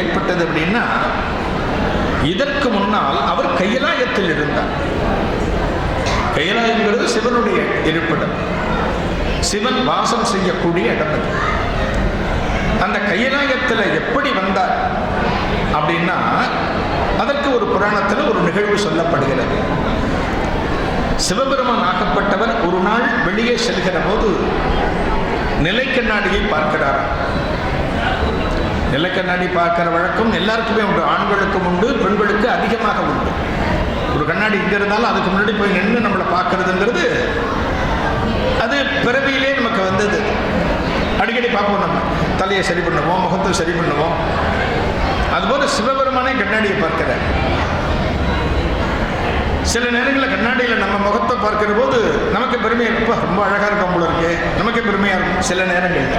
ஏற்பட்டது அப்படின்னா இதற்கு முன்னால் அவர் கையலாயத்தில் இருந்தார். கையலாயங்கிறது சிவனுடைய இருப்பிடம். சிவன் வாசம் செய்யக்கூடிய இடம் அது. அந்த கையலாயத்தில் எப்படி வந்தார் அப்படின்னா அதற்கு ஒரு புராணத்தில் ஒரு நிகழ்வு சொல்லப்படுகிறது. சிவபெருமான் ஆக்கப்பட்டவர் ஒரு நாள் வெளியே செல்கிற போது நிலைக்கண்ணாடியை பார்க்கிறாராம். நிலக்கண்ணாடி பார்க்குற வழக்கம் எல்லாருக்குமே உண்டு. ஆண்களுக்கும் உண்டு பெண்களுக்கு அதிகமாக உண்டு. ஒரு கண்ணாடி இங்கே இருந்தாலும் அதுக்கு முன்னாடி போய் நின்று நம்மளை பார்க்கறதுங்கிறது அது பிறவியிலே நமக்கு வந்தது. அடிக்கடி பார்ப்போம் நம்ம. தலையை சரி பண்ணுவோம் முகத்தை சரி பண்ணுவோம். அதுபோல் சிவபெருமானே கண்ணாடியை பார்க்கிறார். சில நேரங்களில் கண்ணாடியில் நம்ம முகத்தை பார்க்கிற போது நமக்கு பெருமையாக இருப்பா ரொம்ப அழகாக இருக்கும் போல இருக்கு. நமக்கு பெருமையாக இருக்கும் சில நேரங்களில்.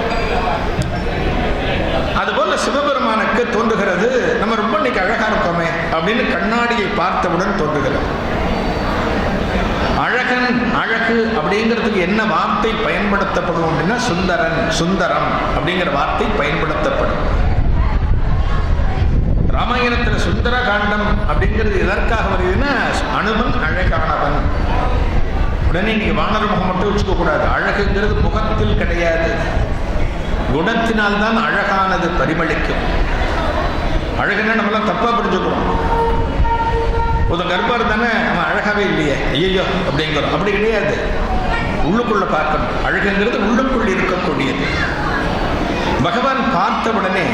அதுபோல சிவபெருமானுக்கு தோன்றுகிறது நம்ம ரொம்ப இன்னைக்கு அழகா இருக்கோமே அப்படின்னு கண்ணாடியை பார்த்தவுடன் தோன்றுகிறது. அழகன் அழகு அப்படிங்கிறதுக்கு என்ன வார்த்தை பயன்படுத்தப்படும் அப்படின்னா சுந்தரன் சுந்தரம் அப்படிங்கிற வார்த்தை பயன்படுத்தப்படும். ராமாயணத்தில் சுந்தர காண்டம் அப்படிங்கிறது எதற்காக வருதுன்னா அனுபன் அழகானவன். உடனே நீங்க வானர முகம் மட்டும் வச்சுக்க கூடாது அழகுங்கிறது முகத்தில் கிடையாது. குணத்தினால் தான் அழகானது பரிமளிக்கும். அழகுன்னா நம்மளாம் தப்பாக புரிஞ்சுக்கிறோம். ஒரு கர்ப்பர் தானே அவன் அழகாகவே இல்லையே. ஐயோ அப்படிங்கிறோம். அப்படி கிடையாது. உள்ளுக்குள்ள பார்க்கணும். அழகுங்கிறது உள்ளுக்குள் இருக்கக்கூடியது. பகவான் பார்த்த உடனே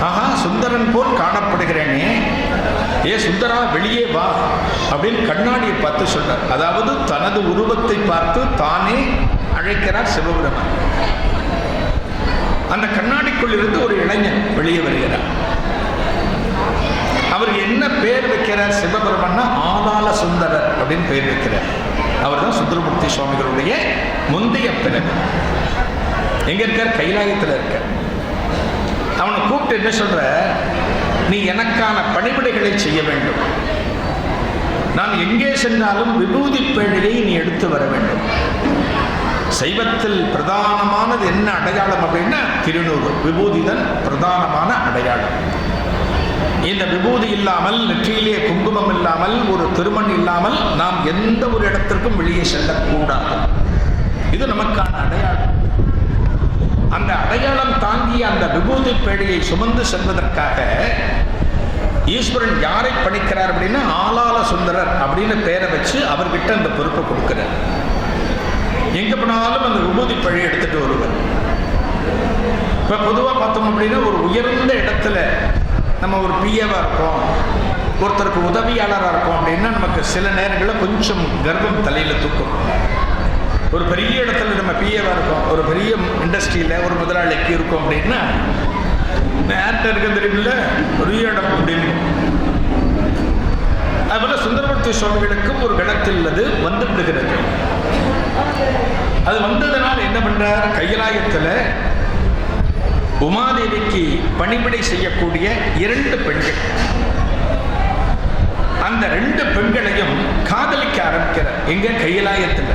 ஆஹா சுந்தரன் போல் காணப்படுகிறேனே. ஏ சுந்தரா வெளியே வா. அப்படின்னு கண்ணாடியை பார்த்து சொல்றார். அதாவது தனது உருவத்தை பார்த்து தானே அழைக்கிறார் சிவபெருமான். அந்த கண்ணாடிக்குள் இருந்து ஒரு இளைஞன் வெளியே வருகிறார். அவர் என்ன பேர் வைக்கிறார் சிவபெருமன்னா ஆதாள சுந்தரர் அப்படின்னு பேர் வைக்கிறார். அவர் தான் சுந்தரமூர்த்தி சுவாமிகளுடைய முந்தைய பிறகு. எங்க இருக்கார்? கைலாயத்தில் இருக்க அவனை கூப்பிட்டு என்ன சொல்ற? நீ எனக்கான பணிவிடைகளை செய்ய வேண்டும். நான் எங்கே சென்றாலும் விபூதி பேழையை நீ எடுத்து வர வேண்டும். சைவத்தில் பிரதானமானது என்ன அடையாளம் அப்படின்னா திருநூறு. விபூதிதான் பிரதானமான அடையாளம். இந்த விபூதி இல்லாமல் நெற்றியிலே குங்குமம் இல்லாமல் ஒரு திருமண் இல்லாமல் நாம் எந்த ஒரு இடத்திற்கும் வெளியே செல்லக்கூடாது. இது நமக்கான அடையாளம். அந்த அடையாளம் தாங்கிய அந்த விபூதி பேழையை சுமந்து செல்வதற்காக ஈஸ்வரன் யாரை பணிக்கிறார் அப்படின்னா ஆலால சுந்தரர் அப்படின்னு பேரை வச்சு அவர்கிட்ட அந்த பொறுப்பை கொடுக்கிறார். எங்க போனாலும் அந்த விபூதி பழைய எடுத்துட்டு வருவார் இப்ப பொதுவா பார்த்தோம் அப்படின்னா ஒரு உயர்ந்த இடத்துல நம்ம ஒரு பிஏவா இருக்கோம். ஒருத்தருக்கு உதவியாளராக இருக்கோம் அப்படின்னா நமக்கு சில நேரங்களில் கொஞ்சம் கர்ப்பம் தலையில் தூக்கும். ஒரு பெரிய இடத்துல நம்ம பிஏவாக இருக்கோம். ஒரு பெரிய இண்டஸ்ட்ரியில் ஒரு முதலாளிக்கு இருக்கோம் அப்படின்னா யார்கிட்ட இருக்க தெரியுமில்ல? பெரிய இடம் அப்படின்னு. அதுபோல் சுந்தரமூர்த்தி சுவாமிகளுக்கும் ஒரு கணத்தில் அது வந்து விடுகிறது. அது வந்ததனால் என்ன பண்றார்? கைலாயத்துல உமாதேவிக்கு பணிவிடை செய்யக்கூடிய இரண்டு பெண்கள். அந்த ரெண்டு பெண்களையும் காதலிக்க ஆரம்பிக்கிறார். எங்க? கைலாயத்துல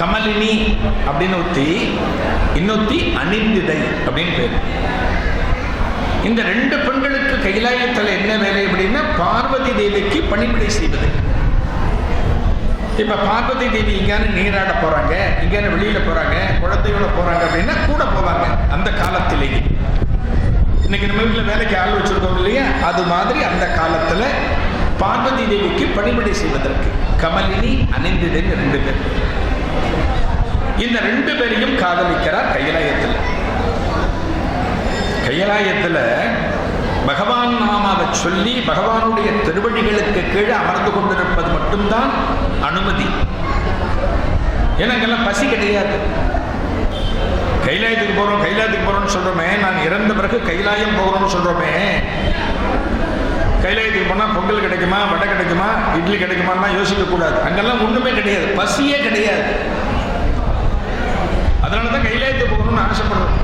கமலினி அப்படின்னு ஒத்தி இன்னொத்தி அனிந்திதை அப்படின்னு பேர். இந்த ரெண்டு பெண்களுக்கு கைலாயத்தில் என்ன வேலை அப்படின்னா பார்வதி தேவிக்கு பணிவிடை செய்வது. இப்ப பார்வதி தேவி இங்கான நீராட போறாங்க இங்கான வெளியில போறாங்க குழந்தையோட போறாங்க அப்படின்னா கூட போவாங்க அந்த காலத்திலேயே. இன்னைக்கு நம்ம வீட்டில் வேலைக்கு ஆள் வச்சிருக்கோம் இல்லையா? அது மாதிரி அந்த காலத்துல பார்வதி தேவிக்கு பணிபடை செய்வதற்கு கமலினி அணிந்திதன் ரெண்டு பேர். இந்த ரெண்டு பேரையும் காதலிக்கிறார் கைலாயத்தில் கைலாயத்தில் பகவான் நாம சொல்லி பகவானுடைய திருவடிகளுக்கு கீழே அமர்ந்து கொண்டிருப்பது மட்டும்தான் அனுமதி. ஏன்னா அங்கெல்லாம் பசி கிடையாது. கைலாயத்துக்கு போறோம் கைலாயத்துக்கு போறோம்னு சொல்றோமே. நான் இறந்த பிறகு கைலாயம் போகிறோம்னு சொல்றோமே. கைலாயத்துக்கு போனால் பொங்கல் கிடைக்குமா வடை கிடைக்குமா இட்லி கிடைக்குமான்லாம் யோசிக்க கூடாது அங்கெல்லாம் ஒண்ணுமே கிடையாது. பசியே கிடையாது. அதனால தான் கைலாயத்துக்கு போகணும்னு ஆசைப்படுறோம்.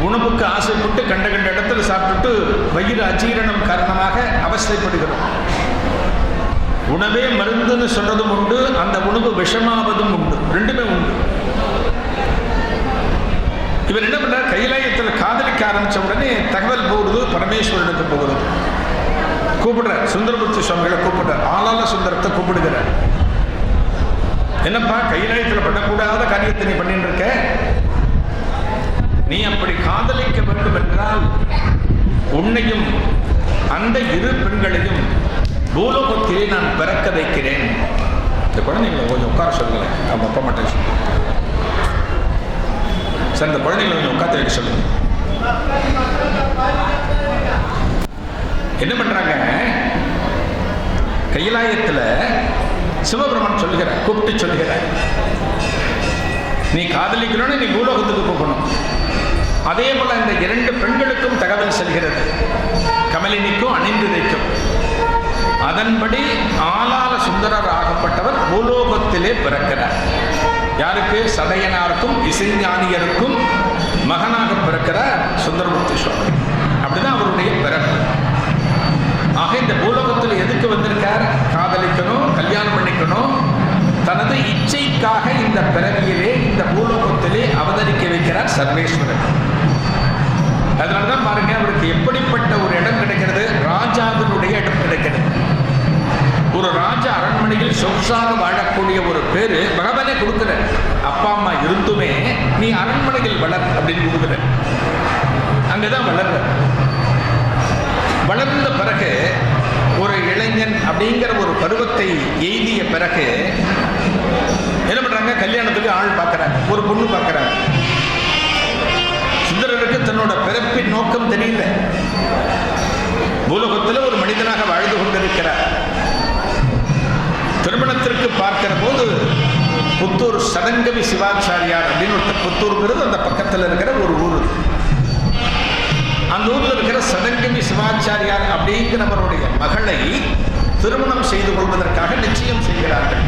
உணவுக்கு ஆசைப்பட்டு கண்ட கண்ட இடத்துல சாப்பிட்டுட்டு வயிறு அஜீரணம் காரணமாக அவசியப்படுகிறோம் உணவே மருந்துன்னு சொல்றதும் உண்டு அந்த உணவு விஷமாவதும் உண்டு. ரெண்டுமே உண்டு. இவர் என்ன பண்றார்? கைலாயத்தில் காதலிக்க ஆரம்பிச்ச உடனே தகவல் போகுது பரமேஸ்வரனுக்கு போகிறது கூப்பிடுறார். சுந்தரமூர்த்தி சுவாமிகளை கூப்பிடுறார். ஆளால சுந்தரத்தை கூப்பிடுகிறார். என்னப்பா கைலாயத்தில் பண்ணக்கூடாத காரியத்தை நீ பண்ணிட்டு இருக்க? நீ அப்படி காதலிக்க வேண்டும் என்றால் உன்னையும் அந்த இரு பெண்களையும் பூலோகத்திலே நான் பிறக்க வைக்கிறேன். இந்த குழந்தைங்களை கொஞ்சம் உட்கார சொல்லுங்களேன். நம்ம அப்பா மட்டும் சொல்லுங்க சார் இந்த குழந்தைங்களை கொஞ்சம் உட்காந்து வைக்க சொல்லுங்க. என்ன பண்றாங்க? கைலாயத்துல சிவபெருமான் சொல்லுகிறார் கூப்பிட்டு சொல்லுகிறார். நீ காதலிக்கணும்னு நீ பூலோகத்துக்கு போகணும். அதே போல இந்த இரண்டு பெண்களுக்கும் தகவல் செல்கிறது. கமலினிக்கும் அணிந்திருக்கும். அதன்படி ஆலால சுந்தரர் ஆகப்பட்டவர் பூலோகத்திலே பிறக்கிறார். யாருக்கு? சடையனாருக்கும் இசைஞானியருக்கும் மகனாக பிறக்கிறார் சுந்தரமூர்த்தி சுவாமி அப்படிதான் அவருடைய பிறப்பு. ஆக இந்த பூலோகத்தில் எதுக்கு வந்திருக்கார்? காதலிக்கணும் கல்யாணம் பண்ணிக்கணும் தனது இச்சைக்காக இந்த பிறவியிலே இந்த பூலோகத்திலே அவதரிக்க வைக்கிறார் சர்வேஸ்வரன் அதனாலதான் பாருங்க அவருக்கு எப்படிப்பட்ட ஒரு இடம் கிடைக்கிறது? ராஜாவினுடைய இடம் கிடைக்கிறது. ஒரு ராஜா அரண்மனையில் சொகுசாக வாழக்கூடிய ஒரு பேரு பகவானே கொடுக்குற அப்பா அம்மா இருந்துமே நீ அரண்மனையில் வளர் அப்படின்னு கொடுக்குற அங்கதான் வளர்ற. வளர்ந்த பிறகு ஒரு இளைஞன் அப்படிங்கிற ஒரு பருவத்தை எய்திய பிறகு என்ன பண்றாங்க? கல்யாணத்துக்கு ஆள் பார்க்கறாங்க. ஒரு பொண்ணு பார்க்கறாங்க. சுந்தரருக்கு தன்னோட பிறப்பின் நோக்கம் தெரியல. பூலோகத்தில் ஒரு மனிதனாக வாழ்ந்து கொண்டிருக்கிறார். திருமணத்திற்கு பார்க்கிற போது புத்தூர் சதங்கவி சிவாச்சாரியார் அப்படின்னு ஒருத்தர் புத்தூருங்கிறது அந்த பக்கத்தில் இருக்கிற ஒரு ஊர். அந்த ஊரில் இருக்கிற சதங்கவி சிவாச்சாரியார் அப்படிங்கிறவருடைய மகளை திருமணம் செய்து கொள்வதற்காக நிச்சயம் செய்கிறார்கள்.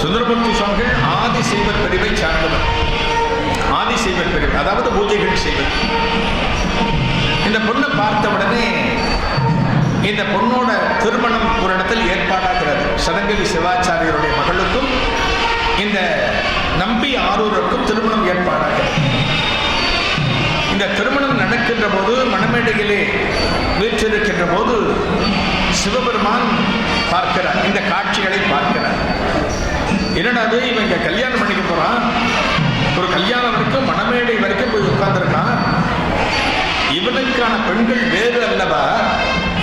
சுந்தரமூர்த்தி சுவாமிகள் ஆதி செய்வர் பிரிவை சார்ந்தவர். ஆதி செய்வர் பிரிவு அதாவது பூஜைகள் செய்வது. இந்த பொண்ணை பார்த்த உடனே இந்த பொண்ணோட திருமணம் ஒரு இடத்தில் ஏற்பாடாகிறது. சடங்கலி சிவாச்சாரியருடைய மகளுக்கும் இந்த நம்பி ஆரூருக்கும் திருமணம் ஏற்பாடாகிறது. இந்த திருமணம் நடக்கின்ற போது மணமேடையிலே வீற்றிருக்கின்ற போது சிவபெருமான் பார்க்கிறார். இந்த காட்சிகளை பார்க்கிறார். என்னடா அது இவன் இங்க கல்யாணம் பண்ணிக்க போறான். ஒரு கல்யாணம் வரைக்கும் மணமேடை வரைக்கும் போய் உட்கார்ந்துருக்கான் இவனுக்கான பெண்கள் வேறு அல்லவா?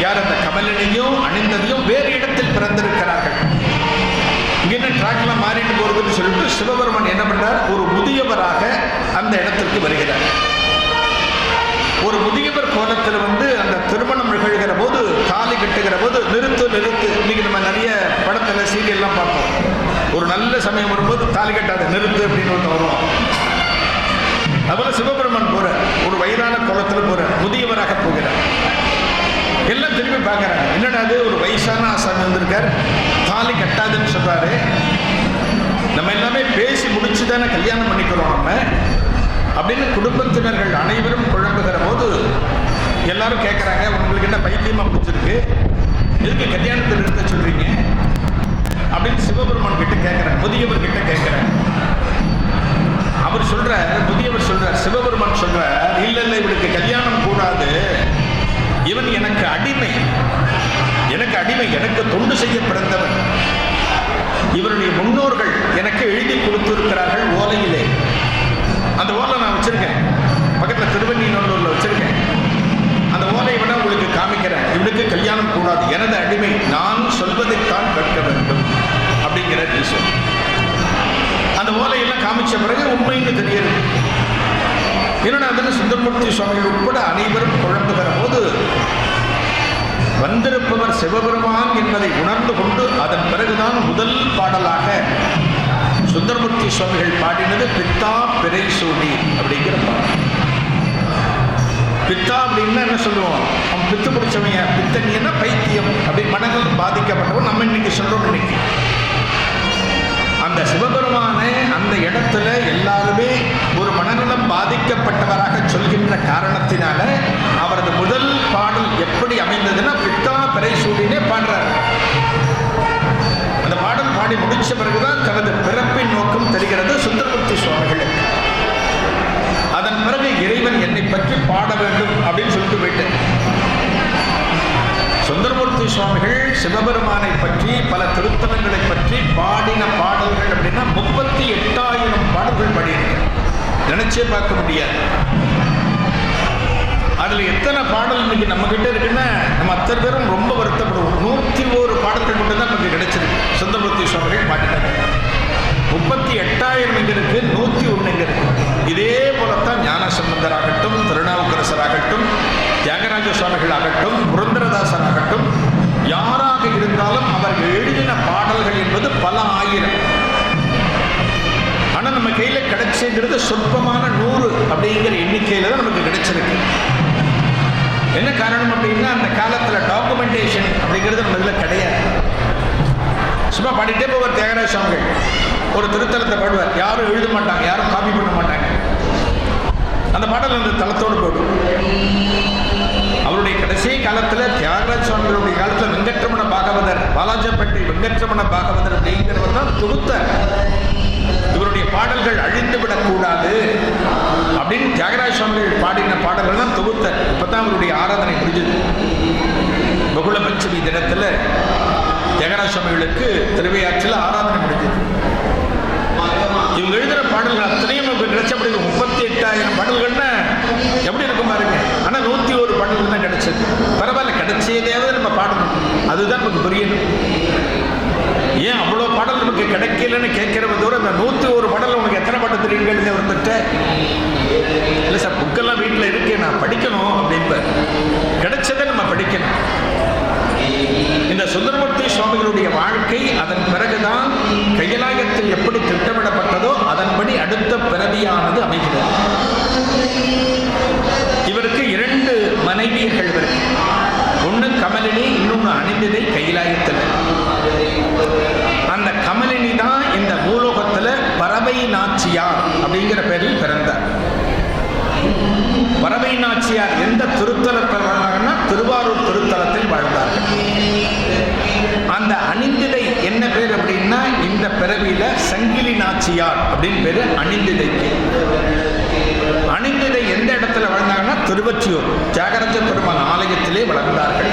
யார் அந்த கமலினையும் அணிந்ததையும் வேறு இடத்தில் பிறந்திருக்கிறார்கள். இங்கே டிராக்ல மாறிட்டு போறதுன்னு சொல்லிட்டு சிவபெருமன் என்ன பண்றார்? ஒரு முதியவராக அந்த இடத்திற்கு வருகிறார். ஒரு முதியவர் கோலத்தில் வந்து அந்த திருமணம் நிகழ்கிற போது காலி கட்டுகிற போது நிறுத்து நிறுத்து. இன்னைக்கு நம்ம நிறைய படத்துல சீரியல்லாம் பார்ப்போம். ஒரு நல்ல சமயம் வரும்போது தாலி கட்டாத நிறுத்து அப்படின்னு ஒன்று வருவோம் அதுபோல சிவபெருமான் போற ஒரு வயதான குளத்தில் போற முதியவராக போகிறார். எல்லாம் திரும்பி பார்க்கறாங்க. என்னடா அது ஒரு வயசான ஆசாமி வந்திருக்கார். தாலி கட்டாதுன்னு சொல்றாரு. நம்ம எல்லாமே பேசி முடிச்சு தானே கல்யாணம் பண்ணிக்கிறோம் நம்ம. அப்படின்னு குடும்பத்தினர்கள் அனைவரும் குழம்புகிற போது எல்லாரும் கேட்குறாங்க உங்களுக்கு என்ன பைத்தியமாக பிடிச்சிருக்கு? எதுக்கு கல்யாணத்தில் நிறுத்த சொல்றீங்க? அப்படின்னு சிவபெருமான் கிட்ட கேட்குறாங்க முதியவர் கிட்ட கேட்குறாங்க அவர் சொல்றார் முதியவர் சொல்றார் சிவபெருமான் சொல்றார் இல்ல இல்ல இவனுக்கு கல்யாணம் கூடாது. இவன் எனக்கு அடிமை. எனக்கு அடிமை. எனக்கு தொண்டு செய்ய பிறந்தவன் இவருடைய முன்னோர்கள் எனக்கு எழுதி கொடுத்திருக்கிறார்கள் ஓலையிலே. அந்த ஓலை நான் வச்சிருக்கேன். பகத்துல திருவண்ணி நல்லூர்ல வச்சிருக்கேன். அந்த ஓலையை விட உங்களுக்கு காமிக்கிறேன். இவனுக்கு சக்கரவர்த்தி சுவாமி உட்பட அனைவரும் குழம்புகிற போது வந்திருப்பவர் சிவபெருமான் என்பதை உணர்ந்து கொண்டு அதன் பிறகுதான் முதல் பாடலாக சுந்தரமூர்த்தி சுவாமிகள் பாடினது பித்தா பிறை சூடி அப்படிங்கிற பாடல். பித்தா அப்படின்னா என்ன சொல்லுவோம்? அவன் பித்து பிடிச்சவங்க பித்தன் என்ன பைத்தியம் அப்படி மனங்கள் பாதிக்கப்பட்டவன் நம்ம இன்னைக்கு சொல்றோம் இன்னைக்கு. அந்த சிவபெருமானை அந்த இடத்துல எல்லாருமே ஒரு மனநலம் பாதிக்கப்பட்டவராக சொல்கின்ற காரணத்தினால அவரது முதல் பாடல் எப்படி அமைந்ததுன்னா பித்தா பிறை சூடினே பாடுறார். அந்த பாடல் பாடி முடிச்ச பிறகுதான் தனது பிறப்பின் நோக்கம் தெரிகிறது சுந்தரமூர்த்தி சுவாமிகளுக்கு. பற்றி பாட வேண்டும் அப்படின்னு சொல்லிட்டு போயிட்டேன் சுந்தரமூர்த்தி சுவாமிகள் சிவபெருமானை பற்றி பல திருத்தலங்களை பற்றி பாடின பாடல்கள் அப்படின்னா முப்பத்தி எட்டாயிரம் பாடல்கள் பாடியிருக்கார் நினைச்சே பார்க்க முடியாது. அதுல எத்தனை பாடல் இன்னைக்கு நம்ம கிட்ட இருக்குன்னா நம்ம அத்தனை பேரும் ரொம்ப வருத்தப்படுவோம். நூற்றி ஒரு பாடல்கள் மட்டும்தான் நமக்கு கிடைச்சிருக்கு. சுந்தரமூர்த்தி சுவாமிகள் பாடினாங்க. முப்பத்தி எட்டாயிரம் எங்க இருக்கு நூத்தி ஒண்ணு எங்க இருக்கு இதே போலத்தான் ஞான சம்பந்தராகட்டும் ஆகட்டும் திருநாவுக்கரசர் ஆகட்டும் தியாகராஜ சுவாமிகள் ஆகட்டும் புரந்தரதாசர் ஆகட்டும் யாராக இருந்தாலும் அவர் எழுதின பாடல்கள் என்பது பல ஆயிரம். ஆனா நம்ம கையில கிடைச்சுங்கிறது சொற்பமான நூறு அப்படிங்கிற எண்ணிக்கையில தான் நமக்கு கிடைச்சிருக்கு. என்ன காரணம் அப்படின்னா அந்த காலத்துல டாக்குமெண்டேஷன் அப்படிங்கிறது நம்ம இதில் கிடையாது. சும்மா பாடிட்டே போவார் தியாகராஜ சுவாமிகள். ஒரு திருத்தலத்தை பாடுவார். யாரும் எழுத மாட்டாங்க யாரும் காப்பி பண்ண மாட்டாங்க. அந்த பாடல் அந்த தளத்தோடு போடும். அவருடைய கடைசி காலத்துல தியாகராஜ சுவாமிகளுடைய காலத்துல வெங்கட்ரமண வெங்கட்ரமண பாகவதர் அப்படிங்கிறவர் தான் தொகுத்த இவருடைய பாடல்கள் அழிந்து விடக்கூடாது அப்படின்னு தியாகராஜ சுவாமிகள் பாடின பாடல்கள் தான் தொகுத்த. இப்பதான் அவருடைய ஆராதனை முடிஞ்சது. பகுளபட்சமி தினத்துல தியாகராஜ சுவாமிகளுக்கு திருவையாற்றில் ஆராதனை முடிஞ்சது. இவங்க எழுதுற பாடல்கள் அத்தனையும் நமக்கு கிடைச்சபடி முப்பத்தி எட்டாயிரம் பாடல்கள்னா எப்படி இருக்கும் பாருங்க. ஆனா நூத்தி ஒரு பாடல்கள் தான் கிடைச்சது. பரவாயில்ல கிடைச்சதே அதுதான் நமக்கு புரியணும் ஏன் அவ்வளோ பாடல் நமக்கு கிடைக்கலன்னு கேட்கிறவ தவிர இந்த நூற்றி ஒரு பாடல் உனக்கு எத்தனை பாட்டு தெரியும் கேளுங்க ஒருத்தட்ட இல்லை சார் புக்கெல்லாம் வீட்டில் இருக்கு நான் படிக்கணும் அப்படின்ப கிடைச்சதை நம்ம படிக்கணும். இந்த சுந்தரமூர்த்தி சுவாமிகளுடைய வாழ்க்கை அதன் நாச்சியார் எந்த திருத்தலத்தில் வாழ்ந்தாங்கன்னா திருவாரூர் திருத்தலத்தில் வாழ்ந்தார்கள். அந்த அணிந்திடை என்ன பேர் அப்படின்னா இந்த பிறவியில சங்கிலி நாச்சியார் அப்படின்னு பேரு அணிந்திடைக்கு அணிந்திடை எந்த இடத்துல வாழ்ந்தாங்கன்னா திருவச்சியூர் தியாகராஜ பெருமான் ஆலயத்திலே வளர்ந்தார்கள்.